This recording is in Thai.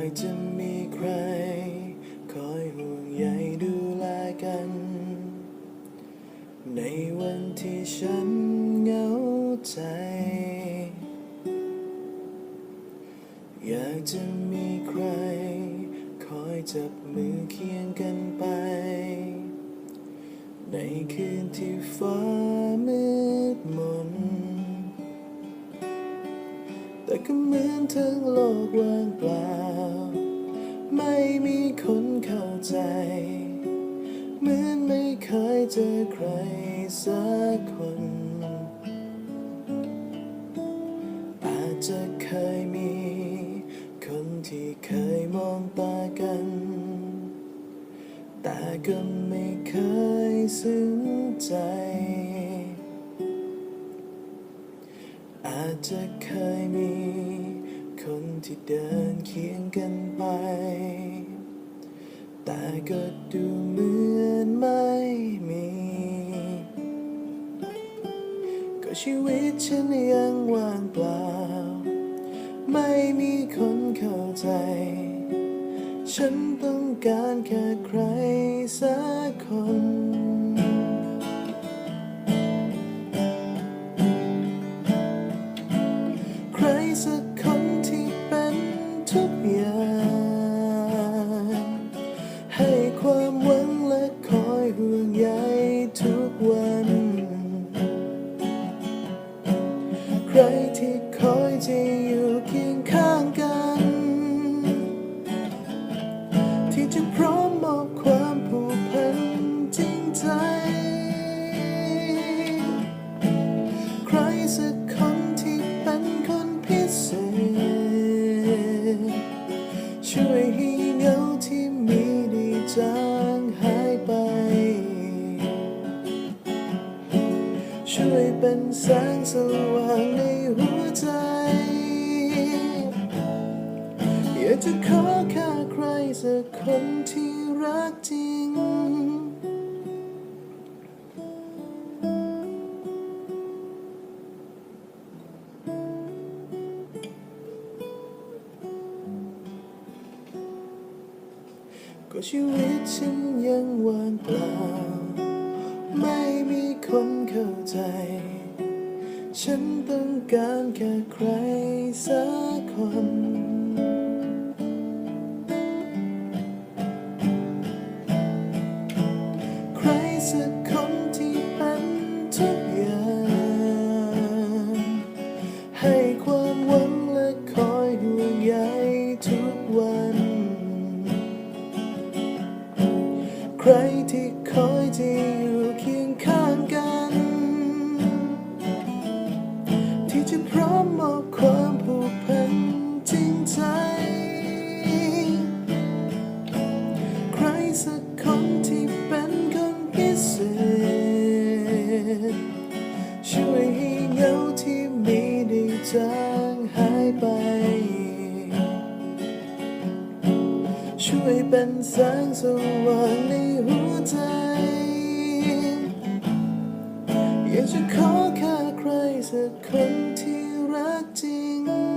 อยากจะมีใคร คอยห่วงใยดูแลกัน ในวันที่ฉันเหงาใจ อยากจะมีใคร คอยจับมือเคียงกันไป ในคืนที่ฟ้ามืดมน แต่ก็เหมือนทั้งโลกว่างเปล่า ไม่มีคนเข้าใจ เหมือนไม่เคยเจอใครสักคน อาจจะเคยมี คนที่เคยมองตากัน แต่ก็ไม่เคยซึ้งใจอาจจะเคยมี คนที่เดินเคียงกันไป แต่ก็ดูเหมือนไม่มี ก็ชีวิตฉันยังว่างเปล่า ไม่มีคนเข้าใจ ฉันต้องการแค่ใครสักคน ที่จะพร้อมมอบความผูกพันจริงใจ ใครสักคนที่เป็นคนพิเศษ ช่วยให้เหงาที่มีได้จางหายไป ช่วยเป็นแสงสว่างในหัวใจ อยากจะขอ แค่ใครสักคนที่รักจริง ก็ชีวิตฉันยังว่างเปล่า ไม่มีคนเข้าใจ ฉันต้องการแค่ใครสัก สักคนที่เป็นทุกอย่าง ให้ความหวังและคอยห่วงใยทุกวัน ใครที่คอยจะอยู่เคียงข้างกัน ที่จะพร้อมมอบความผูกพันจริงใจ ใครสัก ช่วยเป็นแสงสว่างในหัวใจ อยากจะขอแค่ใครสักคนที่รักจริง